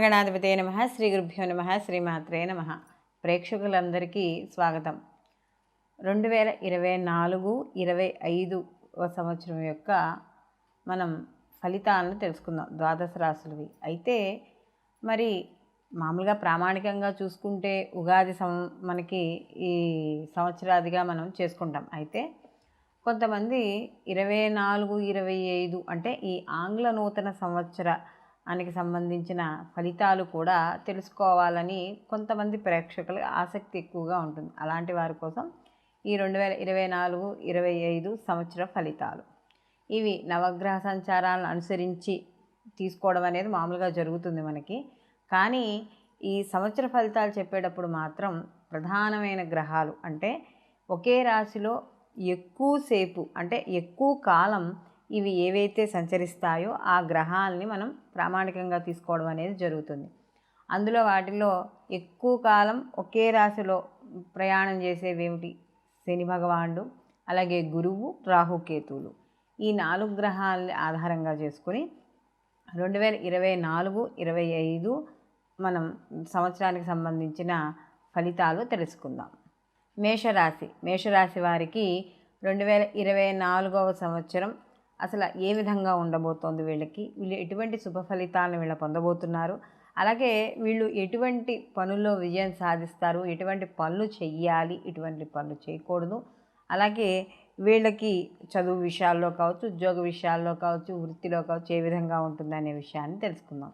మహాగణాధిపతే నమ శ్రీ గురుభ్యో నమ శ్రీమాత్రే నమ. ప్రేక్షకులందరికీ స్వాగతం. రెండు వేల ఇరవై నాలుగు ఇరవై ఐదు సంవత్సరం యొక్క మనం ఫలితాలను తెలుసుకుందాం ద్వాదశ రాశులవి. అయితే మరి మామూలుగా ప్రామాణికంగా చూసుకుంటే ఉగాది సం మనకి ఈ సంవత్సరాదిగా మనం చేసుకుంటాం. అయితే కొంతమంది ఇరవై నాలుగు ఇరవై ఐదు అంటే ఈ ఆంగ్ల నూతన సంవత్సర దానికి సంబంధించిన ఫలితాలు కూడా తెలుసుకోవాలని కొంతమంది ప్రేక్షకులకు ఆసక్తి ఎక్కువగా ఉంటుంది. అలాంటి వారి కోసం ఈ రెండు వేల ఇరవై నాలుగు ఇరవై ఐదు సంవత్సర ఫలితాలు. ఇవి నవగ్రహ సంచారాలను అనుసరించి తీసుకోవడం అనేది మామూలుగా జరుగుతుంది మనకి. కానీ ఈ సంవత్సర ఫలితాలు చెప్పేటప్పుడు మాత్రం ప్రధానమైన గ్రహాలు అంటే ఒకే రాశిలో ఎక్కువసేపు అంటే ఎక్కువ కాలం ఇవి ఏవైతే సంచరిస్తాయో ఆ గ్రహాలని మనం ప్రామాణికంగా తీసుకోవడం అనేది జరుగుతుంది. అందులో వాటిలో ఎక్కువ కాలం ఒకే రాశిలో ప్రయాణం చేసేవి ఏమిటి? శని భగవానుడు అలాగే గురువు రాహుకేతువులు ఈ నాలుగు గ్రహాలని ఆధారంగా చేసుకుని రెండు వేల ఇరవై నాలుగు ఇరవై ఐదు మనం సంవత్సరానికి సంబంధించిన ఫలితాలు తెలుసుకుందాం. మేషరాశి మేషరాశి వారికి రెండు వేల ఇరవై నాలుగవ సంవత్సరం అసలు ఏ విధంగా ఉండబోతోంది వీళ్ళకి? వీళ్ళు ఎటువంటి శుభ ఫలితాలను వీళ్ళు పొందబోతున్నారు? అలాగే వీళ్ళు ఎటువంటి పనుల్లో విజయం సాధిస్తారు? ఎటువంటి పనులు చెయ్యాలి? ఎటువంటి పనులు చేయకూడదు? అలాగే వీళ్ళకి చదువు విషయాల్లో కావచ్చు ఉద్యోగ విషయాల్లో కావచ్చు వృత్తిలో కావచ్చు ఏ విధంగా ఉంటుందనే విషయాన్ని తెలుసుకుందాం.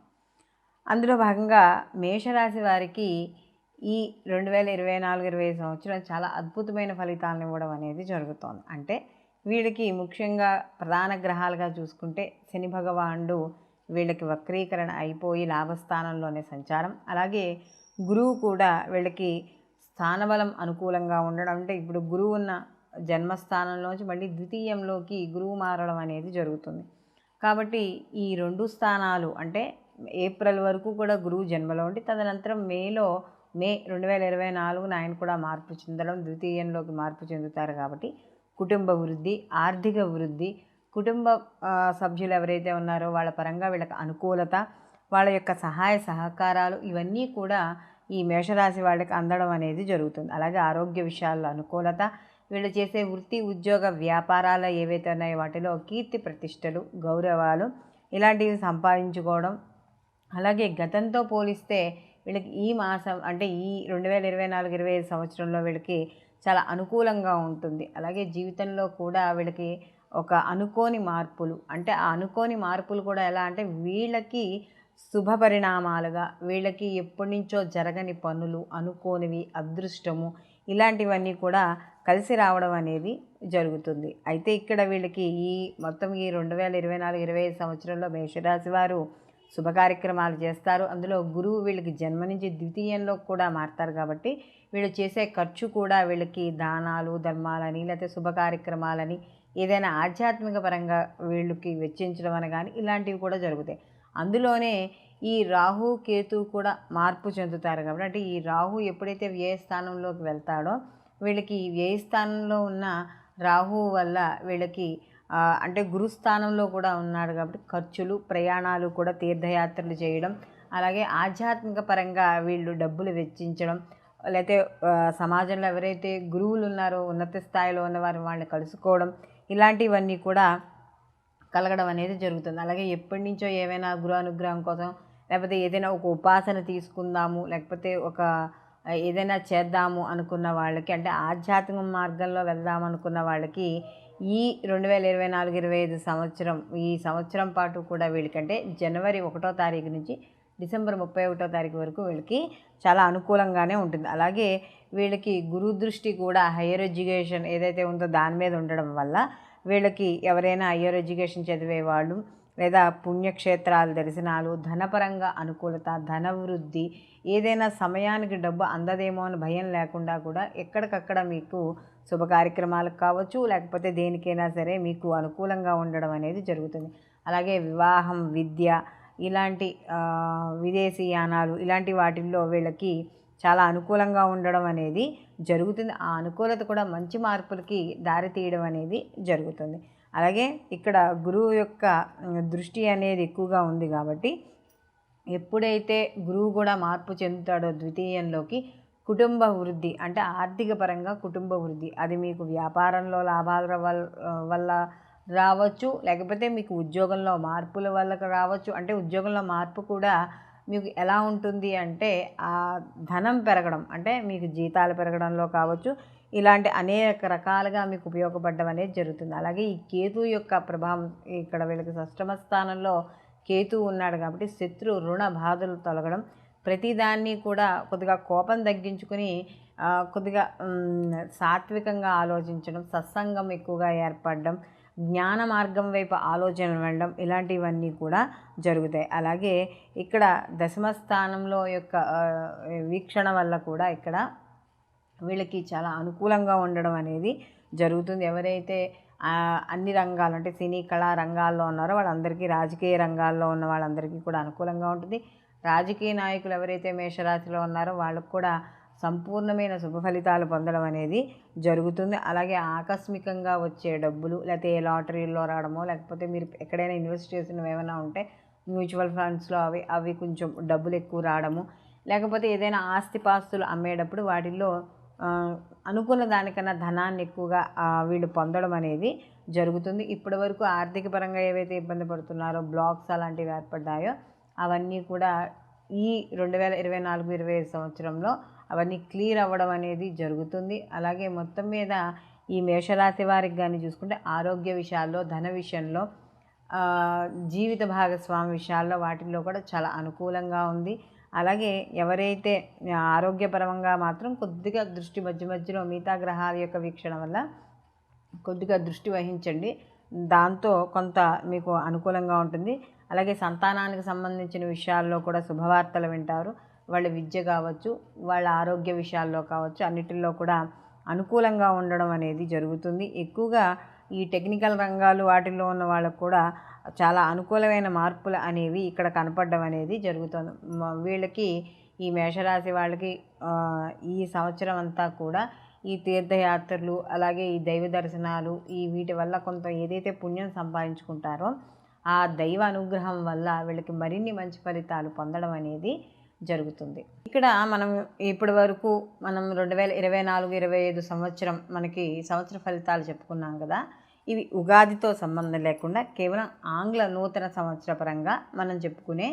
అందులో భాగంగా మేషరాశి వారికి ఈ రెండు వేల ఇరవై నాలుగు ఇరవై ఐదు సంవత్సరం చాలా అద్భుతమైన ఫలితాలను ఇవ్వడం అనేది జరుగుతోంది. అంటే వీళ్ళకి ముఖ్యంగా ప్రధాన గ్రహాలుగా చూసుకుంటే శని భగవానుడు వీళ్ళకి వక్రీకరణ అయిపోయి లాభస్థానంలోనే సంచారం. అలాగే గురువు కూడా వీళ్ళకి స్థానబలం అనుకూలంగా ఉండడం అంటే ఇప్పుడు గురువు ఉన్న జన్మస్థానంలోంచి మళ్ళీ ద్వితీయంలోకి గురువు మారడం అనేది జరుగుతుంది. కాబట్టి ఈ రెండు స్థానాలు అంటే ఏప్రిల్ వరకు కూడా గురువు జన్మలో ఉండి తదనంతరం మేలో మే రెండు వేల ఇరవై నాలుగున ఆయన కూడా మార్పు చెందడం ద్వితీయంలోకి మార్పు చెందుతారు కాబట్టి కుటుంబ వృద్ధి ఆర్థిక వృద్ధి కుటుంబ సభ్యులు ఎవరైతే ఉన్నారో వాళ్ళ పరంగా వీళ్ళకి అనుకూలత వాళ్ళ యొక్క సహాయ సహకారాలు ఇవన్నీ కూడా ఈ మేషరాశి వాళ్ళకి అందడం అనేది జరుగుతుంది. అలాగే ఆరోగ్య విషయాల్లో అనుకూలత వీళ్ళు చేసే వృత్తి ఉద్యోగ వ్యాపారాలు ఏవైతే ఉన్నాయో వాటిలో కీర్తి ప్రతిష్టలు గౌరవాలు ఇలాంటివి సంపాదించుకోవడం అలాగే గతంతో పోలిస్తే వీళ్ళకి ఈ మాసం అంటే ఈ రెండు వేల ఇరవై నాలుగు ఇరవై ఐదు సంవత్సరంలో వీళ్ళకి చాలా అనుకూలంగా ఉంటుంది. అలాగే జీవితంలో కూడా వీళ్ళకి ఒక అనుకోని మార్పులు అంటే ఆ అనుకోని మార్పులు కూడా ఎలా అంటే వీళ్ళకి శుభ పరిణామాలుగా వీళ్ళకి ఎప్పటి నుంచో జరగని పనులు అనుకోనివి అదృష్టము ఇలాంటివన్నీ కూడా కలిసి రావడం అనేది జరుగుతుంది. అయితే ఇక్కడ వీళ్ళకి ఈ మొత్తం ఈ రెండు వేల ఇరవై నాలుగు ఇరవై ఐదు సంవత్సరంలో మేషరాశి వారు శుభ కార్యక్రమాలు చేస్తారు. అందులో గురువు వీళ్ళకి జన్మ నుంచి ద్వితీయంలో కూడా మారుతారు కాబట్టి వీళ్ళు చేసే ఖర్చు కూడా వీళ్ళకి దానాలు ధర్మాలని లేకపోతే శుభ కార్యక్రమాలని ఏదైనా ఆధ్యాత్మిక పరంగా వీళ్ళకి వెచ్చించడం అని కానీ ఇలాంటివి కూడా జరుగుతాయి. అందులోనే ఈ రాహు కేతు కూడా మార్పు చెందుతారు కాబట్టి అంటే ఈ రాహు ఎప్పుడైతే వ్యయ స్థానంలోకి వెళ్తాడో వీళ్ళకి వ్యయ స్థానంలో ఉన్న రాహు వల్ల వీళ్ళకి అంటే గురుస్థానంలో కూడా ఉన్నాడు కాబట్టి ఖర్చులు ప్రయాణాలు కూడా తీర్థయాత్రలు చేయడం అలాగే ఆధ్యాత్మిక పరంగా వీళ్ళు డబ్బులు వెచ్చించడం లేకపోతే సమాజంలో ఎవరైతే గురువులు ఉన్నారో ఉన్నత స్థాయిలో ఉన్నవారు వాళ్ళని కలుసుకోవడం ఇలాంటివన్నీ కూడా కలగడం అనేది జరుగుతుంది. అలాగే ఎప్పటి నుంచో ఏమైనా గురు అనుగ్రహం కోసం లేకపోతే ఏదైనా ఒక ఉపాసన తీసుకుందాము లేకపోతే ఒక ఏదైనా చేద్దాము అనుకున్న వాళ్ళకి అంటే ఆధ్యాత్మిక మార్గంలో వెళ్దాం అనుకున్న వాళ్ళకి ఈ రెండు వేల ఇరవై నాలుగు ఇరవై ఐదు సంవత్సరం ఈ సంవత్సరం పాటు కూడా వీళ్ళకంటే జనవరి ఒకటో తారీఖు నుంచి డిసెంబర్ ముప్పై ఒకటో తారీఖు వరకు వీళ్ళకి చాలా అనుకూలంగానే ఉంటుంది. అలాగే వీళ్ళకి గురు దృష్టి కూడా హయ్యర్ ఎడ్యుకేషన్ ఏదైతే ఉందో దాని మీద ఉండడం వల్ల వీళ్ళకి ఎవరైనా హయ్యర్ ఎడ్యుకేషన్ చదివే వాళ్ళు లేదా పుణ్యక్షేత్రాలు దర్శనాలు ధనపరంగా అనుకూలత ధనవృద్ధి ఏదైనా సమయానికి డబ్బు అందదేమో అని భయం లేకుండా కూడా ఎక్కడికక్కడ మీకు శుభ కార్యక్రమాలకు కావచ్చు లేకపోతే దేనికైనా సరే మీకు అనుకూలంగా ఉండడం అనేది జరుగుతుంది. అలాగే వివాహం విద్య ఇలాంటి విదేశీయానాలు ఇలాంటి వాటిల్లో వీళ్ళకి చాలా అనుకూలంగా ఉండడం అనేది జరుగుతుంది. ఆ అనుకూలత కూడా మంచి మార్పులకి దారి తీయడం అనేది జరుగుతుంది. అలాగే ఇక్కడ గురువు యొక్క దృష్టి అనేది ఎక్కువగా ఉంది కాబట్టి ఎప్పుడైతే గురువు కూడా మార్పు చెందుతాడో ద్వితీయంలోకి కుటుంబ వృద్ధి అంటే ఆర్థిక పరంగా కుటుంబ వృద్ధి. అది మీకు వ్యాపారంలో లాభాల వల్ల రావచ్చు లేకపోతే మీకు ఉద్యోగంలో మార్పుల వల్ల రావచ్చు. అంటే ఉద్యోగంలో మార్పు కూడా మీకు ఎలా ఉంటుంది అంటే ఆ ధనం పెరగడం అంటే మీకు జీతాలు పెరగడంలో కావచ్చు ఇలాంటి అనేక రకాలుగా మీకు ఉపయోగపడడం అనేది జరుగుతుంది. అలాగే ఈ కేతు యొక్క ప్రభావం ఇక్కడ వీళ్ళకి సష్టమ స్థానంలో కేతు ఉన్నాడు కాబట్టి శత్రు రుణ బాధలు తొలగడం ప్రతిదాన్ని కూడా కొద్దిగా కోపం తగ్గించుకుని కొద్దిగా సాత్వికంగా ఆలోచించడం సత్సంగం ఎక్కువగా ఏర్పడడం జ్ఞాన మార్గం వైపు ఆలోచన వెళ్ళడం ఇలాంటివన్నీ కూడా జరుగుతాయి. అలాగే ఇక్కడ దశమ స్థానంలో యొక్క వీక్షణ వల్ల కూడా ఇక్కడ వీళ్ళకి చాలా అనుకూలంగా ఉండడం అనేది జరుగుతుంది. ఎవరైతే అన్ని రంగాలు అంటే సినీ కళా రంగాల్లో ఉన్నారో వాళ్ళందరికీ రాజకీయ రంగాల్లో ఉన్న వాళ్ళందరికీ కూడా అనుకూలంగా ఉంటుంది. రాజకీయ నాయకులు ఎవరైతే మేషరాశిలో ఉన్నారో వాళ్ళకు కూడా సంపూర్ణమైన శుభ ఫలితాలు పొందడం అనేది జరుగుతుంది. అలాగే ఆకస్మికంగా వచ్చే డబ్బులు లేకపోతే ఏ లాటరీలో రావడమో లేకపోతే మీరు ఎక్కడైనా ఇన్వెస్ట్ చేసినవి ఏమైనా ఉంటే మ్యూచువల్ ఫండ్స్లో అవి అవి కొంచెం డబ్బులు ఎక్కువ రావడము లేకపోతే ఏదైనా ఆస్తిపాస్తులు అమ్మేటప్పుడు వాటిల్లో అనుకున్న దానికన్నా ధనాన్ని ఎక్కువగా వీళ్ళు పొందడం అనేది జరుగుతుంది. ఇప్పటి వరకు ఆర్థిక పరంగా ఏవైతే ఇబ్బంది పడుతున్నారో బ్లాక్స్ అలాంటివి ఏర్పడ్డాయో అవన్నీ కూడా ఈ రెండు వేల ఇరవై నాలుగు ఇరవై ఐదు సంవత్సరంలో అవన్నీ క్లియర్ అవ్వడం అనేది జరుగుతుంది. అలాగే మొత్తం మీద ఈ మేషరాశి వారికి కానీ చూసుకుంటే ఆరోగ్య విషయాల్లో ధన విషయంలో జీవిత భాగస్వామి విషయాల్లో వాటిల్లో కూడా చాలా అనుకూలంగా ఉంది. అలాగే ఎవరైతే ఆరోగ్యపరంగా మాత్రం కొద్దిగా దృష్టి మధ్య మధ్యలో మిగతా గ్రహాల యొక్క వీక్షణ వల్ల కొద్దిగా దృష్టి వహించండి. దాంతో కొంత మీకు అనుకూలంగా ఉంటుంది. అలాగే సంతానానికి సంబంధించిన విషయాల్లో కూడా శుభవార్తలు వింటారు. వాళ్ళ విద్య కావచ్చు వాళ్ళ ఆరోగ్య విషయాల్లో కావచ్చు అన్నిటిల్లో కూడా అనుకూలంగా ఉండడం అనేది జరుగుతుంది. ఎక్కువగా ఈ టెక్నికల్ రంగాలు వాటిల్లో ఉన్న వాళ్ళకు కూడా చాలా అనుకూలమైన మార్పులు అనేవి ఇక్కడ కనపడడం అనేది జరుగుతుంది. వీళ్ళకి ఈ మేషరాశి వాళ్ళకి ఈ సంవత్సరం అంతా కూడా ఈ తీర్థయాత్రలు అలాగే ఈ దైవ దర్శనాలు ఈ వీటి వల్ల కొంత ఏదైతే పుణ్యం సంపాదించుకుంటారో ఆ దైవ అనుగ్రహం వల్ల వీళ్ళకి మరిన్ని మంచి ఫలితాలు పొందడం అనేది జరుగుతుంది. ఇక్కడ మనం ఇప్పటి వరకు మనం రెండు వేల ఇరవై నాలుగు ఇరవై ఐదు సంవత్సరం మనకి సంవత్సర ఫలితాలు చెప్పుకున్నాం కదా ఇవి ఉగాదితో సంబంధం లేకుండా కేవలం ఆంగ్ల నూతన సంవత్సర పరంగా మనం చెప్పుకునే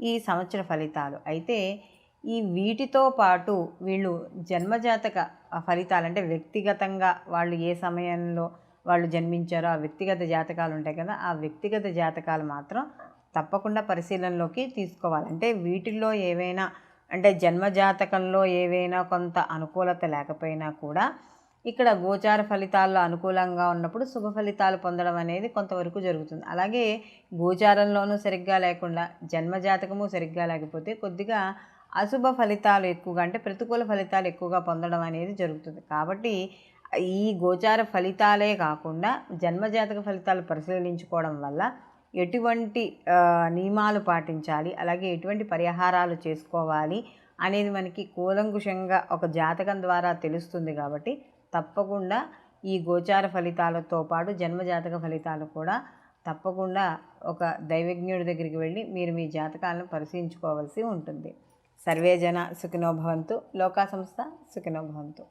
ఈ సంవత్సర ఫలితాలు. అయితే ఈ వీటితో పాటు వీళ్ళు జన్మజాతక ఫలితాలు అంటే వ్యక్తిగతంగా వాళ్ళు ఏ సమయంలో వాళ్ళు జన్మించారో ఆ వ్యక్తిగత జాతకాలు ఉంటాయి కదా ఆ వ్యక్తిగత జాతకాలు మాత్రం తప్పకుండా పరిశీలనలోకి తీసుకోవాలంటే వీటిల్లో ఏవైనా అంటే జన్మజాతకంలో ఏవైనా కొంత అనుకూలత లేకపోయినా కూడా ఇక్కడ గోచార ఫలితాల్లో అనుకూలంగా ఉన్నప్పుడు శుభ ఫలితాలు పొందడం అనేది కొంతవరకు జరుగుతుంది. అలాగే గోచారంలోనూ సరిగ్గా లేకుండా జన్మజాతకము సరిగ్గా లేకపోతే కొద్దిగా అశుభ ఫలితాలు ఎక్కువగా అంటే ప్రతికూల ఫలితాలు ఎక్కువగా పొందడం అనేది జరుగుతుంది. కాబట్టి ఈ గోచార ఫలితాలే కాకుండా జన్మజాతక ఫలితాలు పరిశీలించుకోవడం వల్ల ఎటువంటి నియమాలు పాటించాలి అలాగే ఎటువంటి పరిహారాలు చేసుకోవాలి అనేది మనకి కూలంకుషంగా ఒక జాతకం ద్వారా తెలుస్తుంది కాబట్టి తప్పకుండా ఈ గోచార ఫలితాలతో పాటు జన్మజాతక ఫలితాలు కూడా తప్పకుండా ఒక దైవజ్ఞుడి దగ్గరికి వెళ్ళి మీరు మీ జాతకాలను పరిశీలించుకోవాల్సి ఉంటుంది. సర్వేజన సుఖినోభవంతు లోకా సంస్థ సుఖినోభవంతు